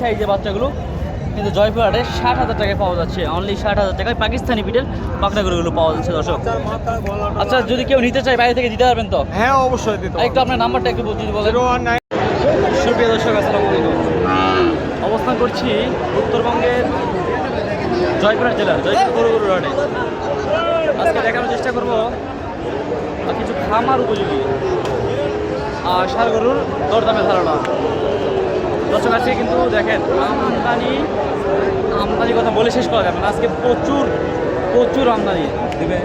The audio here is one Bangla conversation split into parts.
সাইজের বাচ্চাগুলো কিন্তু জয়পুরহাটে ষাট হাজার টাকায় পাওয়া যাচ্ছে। অনলি ষাট হাজার টাকায় পাকিস্তানি বিটের পাকড়া গরুগুলো পাওয়া যাচ্ছে দর্শক। আচ্ছা যদি কেউ নিতে চায় বাইরে থেকে দিতে পারবেন তো? হ্যাঁ অবশ্যই দিতে একটু আপনার নাম্বারটা একটু যদি বলেন। সুপ্রিয় দর্শক আসসালামু আলাইকুম। অবস্থান করছি উত্তরবঙ্গের জয়পুরহাট জেলার জয়পুর রোডে আজকে দেখানোর চেষ্টা করব কিছু খামার উপযোগী। আর সার গরুর দরদামে ধারণা। দর্শক আজকে কিন্তু দেখেন আমদানি আমদানির কথা বলে শেষ করা যাবে না। আজকে প্রচুর প্রচুর আমদানি।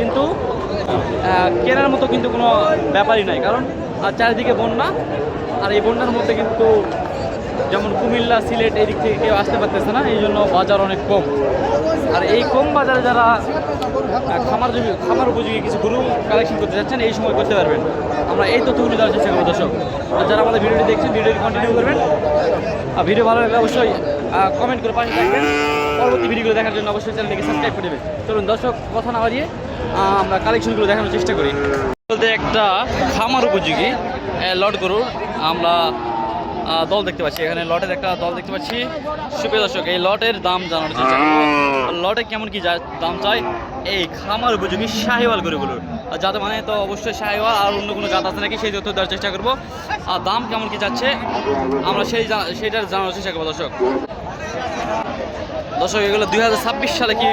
কিন্তু কেনার মতো কিন্তু কোনো ব্যাপারই নাই। কারণ আর চারিদিকে বন্যা আর এই বন্যার মধ্যে কিন্তু যেমন কুমিল্লা, সিলেট এই দিক থেকে কেউ আসতে পারতেছে না, এই জন্য বাজার অনেক কম। আর এই কম বাজারে যারা খামার খামার উপযোগী কিছু গরু কালেকশন করতে যাচ্ছেন, এই সময় করতে পারবেন। আমরা এই তথ্যগুলি দেওয়ার চেষ্টা করব, দর্শক। আর যারা আমাদের ভিডিওটি দেখছেন, ভিডিওটি কন্টিনিউ করবেন। আর ভিডিও ভালো লাগলে অবশ্যই কমেন্ট করে পাশে থাকবেন। পরবর্তী ভিডিওগুলো দেখার জন্য অবশ্যই চ্যানেলটিকে সাবস্ক্রাইব করে দেবেন। চলুন, দর্শক, কথা না বাড়িয়ে আমরা কালেকশনগুলো দেখানোর চেষ্টা করি। বলতে একটা খামার উপযোগী লট গরুর। আমরা দল দেখতে পাচ্ছি। এখানে লটের একটা দল দেখতে পাচ্ছি। সুপ্রিয় দর্শক এই লটের দাম জানার চেষ্টা লটে কেমন কি দাম চাই? এই খামার উপযোগী শাহিওয়াল গরুগুলোর। আর যাতে মানে তো অবশ্যই শাহিওয়াল আর অন্য কোনো জাত আছে নাকি সেই তথ্য দেওয়ার চেষ্টা করব। আর দাম কেমন কি যাচ্ছে আমরা সেই জা- সেইটা জানার চেষ্টা করব দর্শক। দর্শক এগুলো দুই হাজার ছাব্বিশ সালে কি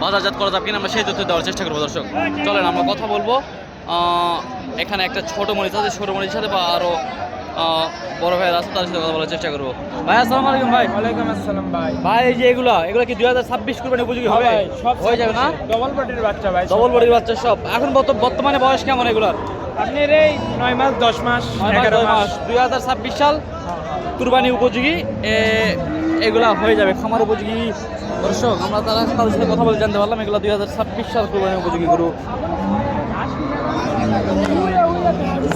বাজারজাত করা যাবে কিনা আমরা সেই তথ্য দেওয়ার চেষ্টা করব দর্শক। চলেন আমরা কথা বলব। আহ, এখানে একটা ছোট মরিচ আছে ছোট মরিচের সাথে বা আরও বড় ভাই আছে তাদের সাথে কথা বলার চেষ্টা করব ভাই আসসালামু আলাইকুম ভাই ওয়ালাইকুম আসসালাম ভাই ভাই এই যে এগুলা এগুলো কি দুই হাজার ছাব্বিশ কুরবানি উপযোগী হবে ভাই, সব হয়ে যাবে না ডবল বডির বাচ্চা ভাই ডবল বডির বাচ্চা সব এখন বর্ত- বর্তমানে বয়স কেমন এগুলার আপনার এই নয় মাস দশ মাস এগারো মাস দুই হাজার ছাব্বিশ সাল কুরবানি উপযোগী এ, এগুলা হয়ে যাবে খামার উপযোগী দর্শক আমরা তারা তাদের সাথে কথা বলে জানতে পারলাম এগুলো দুই হাজার ছাব্বিশ সাল কুরবানি উপযোগী গরু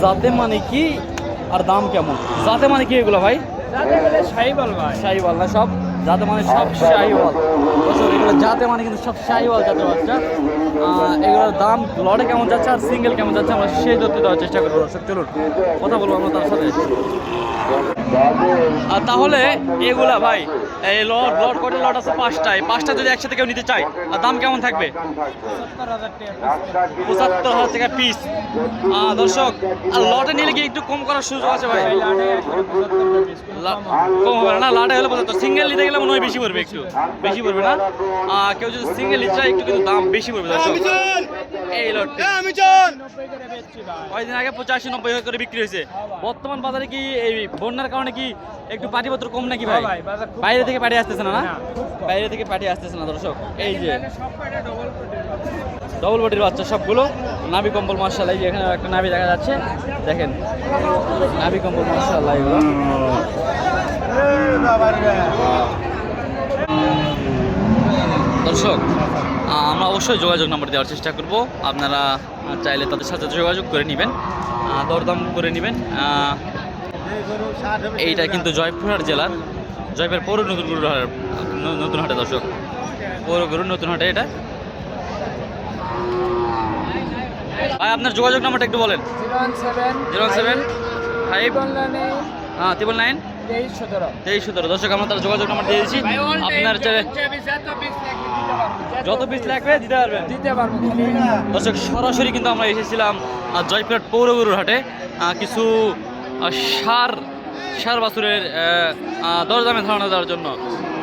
যাতে মানে কি আর দাম কেমন? যাতে মানে কি এগুলো ভাই? গেলে সাইবল ভাই। শাহিওয়াল না সব? যাতে মানে সব শাহিওয়াল এগুলো যাতে মানে কিন্তু সব শাহিওয়াল যাতে বাচ্চা। এগুলোর দাম লড়ে কেমন যাচ্ছে আর সিঙ্গেল কেমন যাচ্ছে আমরা সেই তথ্য দেওয়ার চেষ্টা করব। দর্শক চলুন কথা বলব আমরা তার সাথে। আর তাহলে এগুলা ভাই এই লট লট কটা লট আছে? পাঁচটা পাঁচটা যদি একসাথে কেউ নিতে চায় আর দাম কেমন থাকবে? পঁচাত্তর হাজার টাকা পিস দর্শক আর লটে নিলে কি একটু কম করার সুযোগ আছে ভাই? কম হবে না, লাটে হলে পঁচাত্তর। সিঙ্গেল নিতে গেলে মনে হয় বেশি পড়বে একটু। বেশি পড়বে না? আহ, কেউ যদি সিঙ্গেল নিতে চায় একটু কিন্তু দাম বেশি পড়বে দর্শক। এই ভাই কয়েকদিন আগে পঁচাশি নব্বই হাজার করে বিক্রি হয়েছে। বর্তমান বাজারে কি এই বন্যার কারণে কি একটু পাটিপত্র কম নাকি ভাই? হ্যাঁ ভাই, বাইরে থেকে পাঠিয়ে আসতেছে না না। বাইরে থেকে পাঠিয়ে আসতেছে না দর্শক। এই যে ডবল বডির বাচ্চা? সবগুলো। নাভি কম্বল মার্শাল এই যে এখানে একটা নাভি দেখা যাচ্ছে। দেখেন নাভি কম্বল মার্শাল এগুলো। দর্শক আমরা অবশ্যই যোগাযোগ নম্বর দেওয়ার চেষ্টা করব। আপনারা চাইলে তাদের সাথে যোগাযোগ করে নেবেন দরদাম করে নেবেন। এইটা কিন্তু জয়পুরহাট জেলার জয়পুর পৌর নতুন গরুর হাট- নতুন হাটে দর্শক। পৌর গরুর নতুন হাটে এটা। ভাই, আপনার যোগাযোগ নাম্বারটা একটু বলেন। জিরো ওয়ান সেভেন ফাইভ হ্যাঁ ট্রিপল নাইন তেইশ সতেরো। দর্শক, আমরা তার যোগাযোগ নাম্বার দিয়ে দিচ্ছি। আপনার যত পিস লাগবে দিতে পারবেন। দিতে পারব দর্শক, সরাসরি কিন্তু আমরা এসেছিলাম জয়পুরহাট পৌর গরুর হাটে। কিছু সার সার বাছুরের দরদামে ধারণা দেওয়ার জন্য।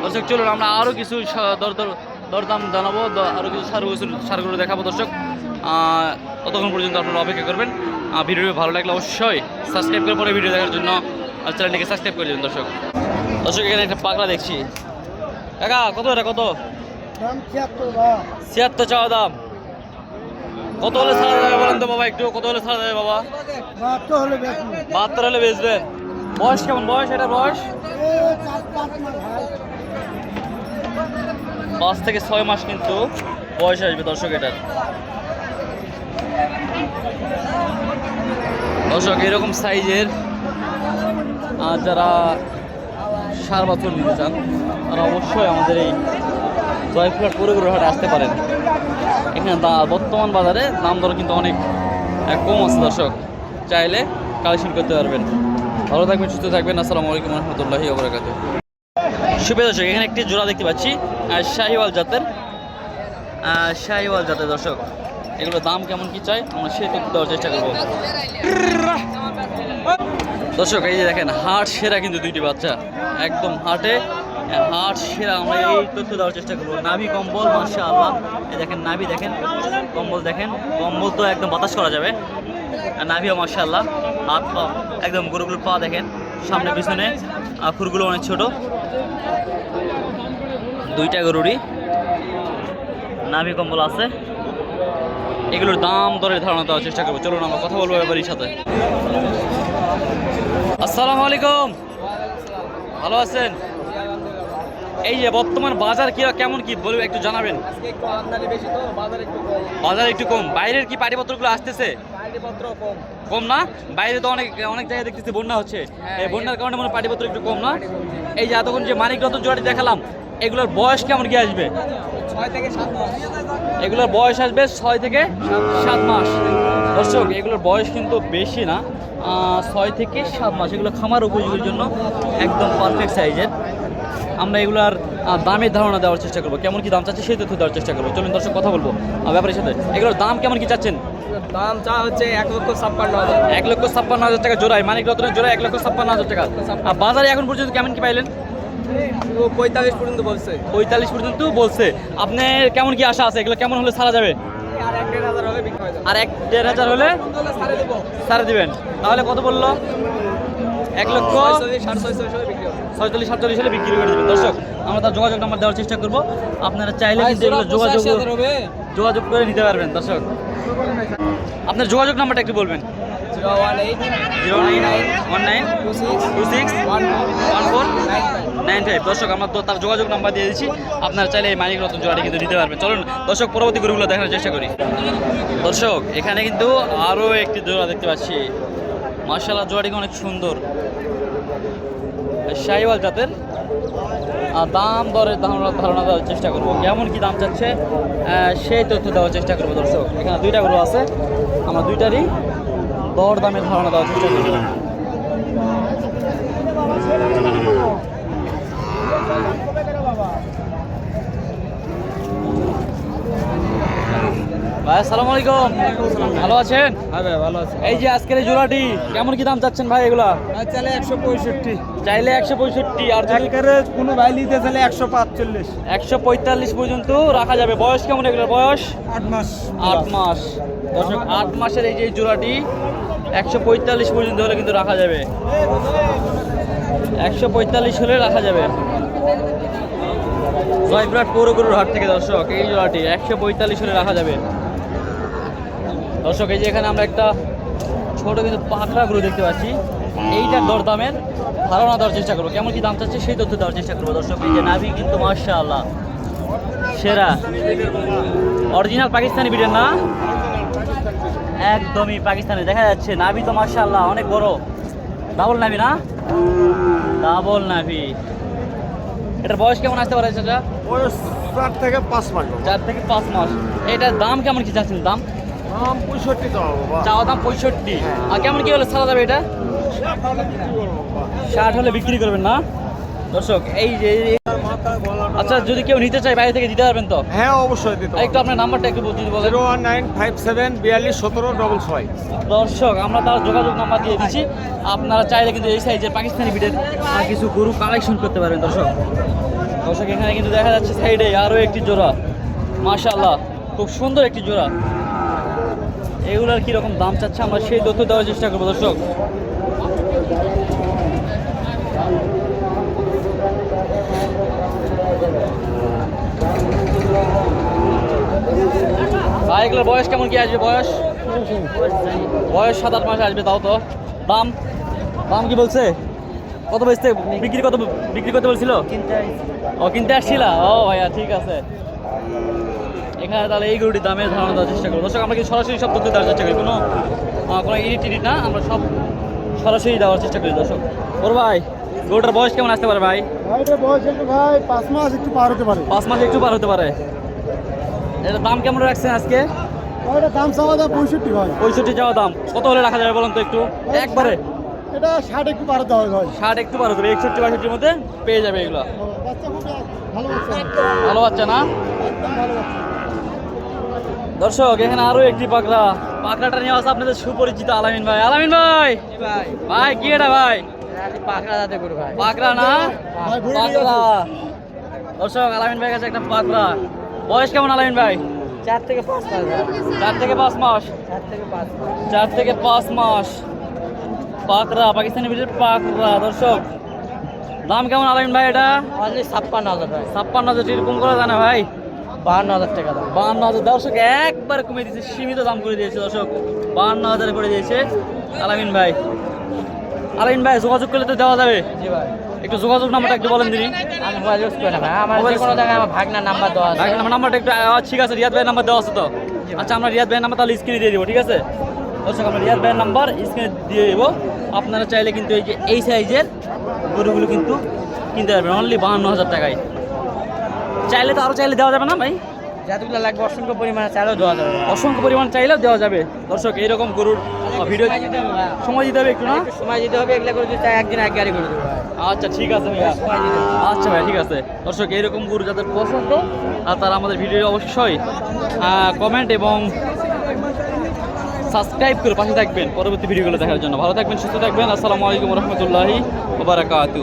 দর্শক চলুন আমরা আরও কিছু দরদাম জানাব আরও কিছু সার বাছুর সারগুলো দেখাবো দর্শক। ততক্ষণ পর্যন্ত আপনারা অপেক্ষা করবেন। ভিডিও ভালো লাগলে অবশ্যই সাবস্ক্রাইব করে পরে ভিডিও দেখার জন্য আর চ্যানেলটিকে সাবস্ক্রাইব করে দেবেন দর্শক। দর্শক এখানে একটা পাগলা দেখছি। কাকা কত এটা কত? ছিয়াত্তর চাওয়া দাম। কত হলে ছাড়া যাবে বলেন তো বাবা একটু কত হলে ছাড়া যাবে বাবা? বাহাত্তর হলে বেচবেন? বয়স কেমন? বয়স, এটা বয়স? পাঁচ থেকে ছয় মাস কিন্তু বয়স আসবে দর্শক এটার। দর্শক, এরকম সাইজের, আর যারা সার বছর নিতে চান, তারা অবশ্যই আমাদের এই জয়ফুলার পুরোগুলো হাটে আসতে পারেন। এখানে বর্তমান বাজারে দাম দর কিন্তু অনেক কম আছে দর্শক। চাইলে কালেকশন করতে পারবেন। ভালো থাকবেন, সুস্থ থাকবেন। আসসালামু আলাইকুম রহমতুল্লাহি ওবরাকাতুহ সুপ্রিয় দর্শক, এখানে একটি জোড়া দেখতে পাচ্ছি শাহিওয়াল জাতের শাহিওয়াল জাতের দর্শক। এগুলো দাম কেমন কি চাই, আমরা সে তথ্য দেওয়ার চেষ্টা করব। দর্শক, এই যে দেখেন হাট সেরা কিন্তু দুইটি বাচ্চা, একদম হাটে। হাট সেরা, আমরা এই তথ্য দেওয়ার চেষ্টা করব। নাভি কম্বল মাসা আল্লাহ দেখেন, নাভি দেখেন, কম্বল দেখেন। কম্বল তো একদম বাতাস করা যাবে। নাভিও মাসা আল্লাহ হাত পা একদম গরুগুলো পা দেখেন সামনে পিছনে খুরগুলো অনেক ছোট। দুইটা গরুরই নাভি কম্বল আছে। এগুলোর দাম দরের ধারণা দেওয়ার চেষ্টা করব। চলুন আমরা কথা বলব ব্যাপারীর সাথে। আসসালামু আলাইকুম। ভালো আছেন? এই যে বর্তমান বাজার কি কেমন কি বলবে একটু জানাবেন। বাজার একটু কম। বাইরের কি পাটিপত্রগুলো আসতেছে? কম। কম না? বাইরে তো অনেক অনেক জায়গায় দেখতেছি বন্যা হচ্ছে। এই বন্যার কারণে মনে হয় পাটিপত্র একটু কম না? এই যে এতক্ষণ যে মানিক রতন জোড়াটি দেখালাম এগুলোর বয়স কেমন কি আসবে? ছয় থেকে সাত মাস। এগুলোর বয়স আসবে ছয় থেকে সাত মাস। দর্শক এগুলোর বয়স কিন্তু বেশি না। ছয় থেকে সাত মাস। এগুলো খামার উপযোগীর জন্য একদম পারফেক্ট সাইজের আমরা এগুলার দামের ধারণা দেওয়ার চেষ্টা করব। কেমন কি দাম চাচ্ছে সেই তথ্য দেওয়ার চেষ্টা করব। চলুন দর্শক কথা বলব। ব্যাপারের সাথে। এগুলোর দাম কেমন কি চাচ্ছেন? দাম চা হচ্ছে এক লক্ষ ছাপ্পান্ন হাজার। এক লক্ষ ছাপ্পান্ন হাজার টাকা জোড়ায় মানিক রত্নের জোড়ায় এক লক্ষ ছাপ্পান্ন হাজার টাকা। আর বাজারে এখন পর্যন্ত কেমন কি পাইলেন? পঁয়তাল্লিশ পর্যন্ত বলছে। পঁয়তাল্লিশ পর্যন্ত বলছে। আপনার কেমন কি আশা আছে? এগুলো কেমন হলে ছাড়া যাবে? আর এক দেড় হাজার হলে সাড়ে দিবেন। তাহলে কত বলল? এক লক্ষ ছয়চল্লিশ সাতচল্লিশ হলে বিক্রি করে দেবেন। দর্শক আমরা তার যোগাযোগ নাম্বার দেওয়ার চেষ্টা করব। আপনারা চাইলে কিন্তু এগুলো যোগাযোগ যোগাযোগ করে নিতে পারবেন দর্শক। আপনার যোগাযোগ নাম্বারটা একটু বলবেন। Zero one eight, zero nine, one nine, two six two six one one four, nine five. দর্শক, আমরা তো তার যোগাযোগ নাম্বার দিয়ে দিচ্ছি। আপনারা চাইলে এই মানিক রতন জোড়াটি কিন্তু নিতে পারবেন। চলুন, দর্শক, পরবর্তী গরুগুলো দেখানোর চেষ্টা করি। দর্শক, এখানে কিন্তু আরও একটি জোড়া দেখতে পাচ্ছি। মার্শাল্লাহ জোড়াটি অনেক সুন্দর। শাহিওয়াল জাতের। দাম দরের ধারণা ধারণা দেওয়ার চেষ্টা করব। কেমন কি দাম চাচ্ছে সেই তথ্য দেওয়ার চেষ্টা করব দর্শক। এখানে দুইটা গরু আছে আমরা দুইটারই দর দামের ধারণা দেওয়ার চেষ্টা করব। ভাই আসসালামু আলাইকুম। ভালো আছেন? হ্যাঁ ভাই ভালো আছে। এই যে আজকের এই জোড়াটি কেমন কি দাম চাচ্ছেন ভাই এগুলা? চালে একশো পঁয়ষট্টি। চাইলে একশো পঁয়ষট্টি আর যদি কোনো ভাই নিতে চাইলে একশো পাঁচচল্লিশ। একশো পঁয়তাল্লিশ পর্যন্ত রাখা যাবে। বয়স কেমন এগুলোর বয়স? আট মাস। আট মাস। দর্শক আট মাসের এই যে জোড়াটি একশো পঁয়তাল্লিশ পর্যন্ত হলে কিন্তু রাখা যাবে। একশো পঁয়তাল্লিশ হলে রাখা যাবে। জয়পুরহাট পৌর গরুর হাট থেকে দর্শক এই জোড়াটি একশো পঁয়তাল্লিশ হলে রাখা যাবে। দর্শক এই যে এখানে আমরা একটা ছোট কিন্তু পাকড়া গরু দেখতে পাচ্ছি। এইটার দরদামের ধারণা দেওয়ার চেষ্টা করব। কেমন কি দাম চাচ্ছে সেই তথ্য দেওয়ার চেষ্টা করব। দর্শক এই যে নাভি কিন্তু মার্শা আল্লাহ সেরা। অরিজিনাল পাকিস্তানি বিটের না? একদমই পাকিস্তানি। দেখা যাচ্ছে নাভি তো মার্শাল্লাহ অনেক বড়। ডাবল নাভি না? ডাবল নাভি। এটার বয়স কেমন আসতে পারে সেটা বয়স চার থেকে পাঁচ মাস চার থেকে পাঁচ মাস। এটার দাম কেমন কি চাচ্ছেন? দাম? দাম পঁয়ষট্টি চাওয়া দাম পঁয়ষট্টি। আর কেমন কি হলে ছাড়া যাবে এটা? ষাট হলে বিক্রি করবেন না? দর্শক এই যে আচ্ছা যদি কেউ নিতে চায় বাইরে থেকে দিতে পারবেন তো? হ্যাঁ অবশ্যই দিতে একটু আপনার নাম্বারটা একটু যদি বলেন। Zero one nine five seven বিয়াল্লিশ সতেরো ডবল ছয়। দর্শক আমরা তার যোগাযোগ নাম্বার দিয়ে দিচ্ছি। আপনারা চাইলে কিন্তু এই সাইজের পাকিস্তানি বিটের কিছু গরু কালেকশন করতে পারেন দর্শক। দর্শক এখানে কিন্তু দেখা যাচ্ছে সাইডে আরও একটি জোড়া। মাশাআল্লাহ খুব সুন্দর একটি জোড়া। এগুলার কীরকম দাম চাচ্ছে আমরা সেই তথ্য দেওয়ার চেষ্টা করব দর্শক। ভাই বয়স কেমন কি আসবে? বয়স? বয়স সাত আট মাস আসবে, তাও তো। দাম? দাম কি বলছে? কত বেচতে? বিক্রি কত বিক্রি করতে বলছিল? ও, কিনতে আসছিল? ও, ভাইয়া, ঠিক আছে। এখানে তাহলে এই গরুটির দামের ধারণা দেওয়ার চেষ্টা করব। দর্শক, আমরা কি সরাসরি সব তথ্য দেওয়ার চেষ্টা করি? কোনো কোনো ইডিট টিডিট না? আমরা সব সরাসরি দেওয়ার চেষ্টা করি দর্শক। ওর ভাই গরুটার বয়স কেমন আসতে পারে ভাই? ভাই পাঁচ মাস একটু পার হতে পারে। পাঁচ মাস একটু পার হতে পারে। এটার দাম কেমন রাখছেন আজকে? দাম চাওয়া দাম পঁয়ষট্টি ভাই। পঁয়ষট্টি যাওয়া দাম। কত হলে রাখা যাবে বলুন তো একটু? একবারে। এটা ষাট একটু পারতে হবে ভাই। ষাট একটু বারো দেবে একষট্টি বাষট্টির মধ্যে পেয়ে যাবে এগুলো। ভালো বাচ্চা। না? দর্শক এখানে আরও একটি পাকড়া পাকড়াটা নিয়ে আসা আপনাদের সুপরিচিত আলামিন ভাই। আলামিন ভাই! ভাই ভাই কি এটা ভাই? পাকড়া যাতে করু ভাই পাকড়া না পাকড়া দর্শক আলামিন ভাই কাছে একটা পাকড়া বয়স কেমন আলামিন ভাই? চার থেকে পাঁচ মাস। চার থেকে পাঁচ মাস? চার থেকে পাঁচ মাস। চার থেকে পাঁচ মাস। পাকড়া পাকিস্তানি ব্রিডের পাকড়া দর্শক দাম কেমন আলামিন ভাই এটা? ছাপ্পান্ন হাজার ভাই। ছাপ্পান্ন হাজার এরকম করে জানে ভাই? বাহান্ন হাজার টাকা দাম। বাহান্ন হাজার। দর্শক একবার কমে দিয়েছে সীমিত দাম করে দিয়েছে দর্শক। বাহান্ন হাজার করে দিয়েছে আলামিন ভাই। আলামিন ভাই যোগাযোগ করলে তো দেওয়া যাবে। জি ভাই। একটু যোগাযোগ নাম্বারটা একটু বলেন দিনি আমি মোবাইল ইউজ করি না ভাই আমার যে কোনো জায়গায় আমার ভাগনার নাম্বার দেওয়া আছে। আমার নাম্বারটা একটু ঠিক আছে রিয়াদ ভাইয়ের নাম্বার দেওয়া আছে তো? আচ্ছা আমরা রিয়াদ ভাইয়ের নাম্বার তাহলে স্ক্রিনে দিয়ে দেবো ঠিক আছে? দর্শক আমরা রিয়াদ ভাইয়ের নাম্বার স্ক্রিনে দিয়ে দেবো। আপনারা চাইলে কিন্তু এই যে এই সাইজের গরুগুলো কিন্তু কিনতে পারবেন। অনলি বাহান্ন হাজার টাকায়। চাইলে তো আরও চাইলে দেওয়া যাবে না ভাই? যতগুলো লাগবে অসংখ্য পরিমাণে চাইলেও দেওয়া যাবে। অসংখ্য পরিমাণ চাইলেও দেওয়া যাবে। দর্শক এইরকম গরুর ভিডিও সময় দিতে হবে সময় দিতে হবে একটু না? সময় দিতে হবে এগুলো করে যদি একদিন এক গাড়ি করে দেবো। আচ্ছা ঠিক আছে ভাইয়া। আচ্ছা ভাই ঠিক আছে। দর্শক এইরকম গরু যাদের পছন্দ আর তারা আমাদের ভিডিও অবশ্যই কমেন্ট এবং সাবস্ক্রাইব করে পাশে থাকবেন পরবর্তী ভিডিওগুলো দেখার জন্য। ভালো থাকবেন সুস্থ থাকবেন। আসসালামু আলাইকুম রহমতুল্লাহি ওবারাকাতু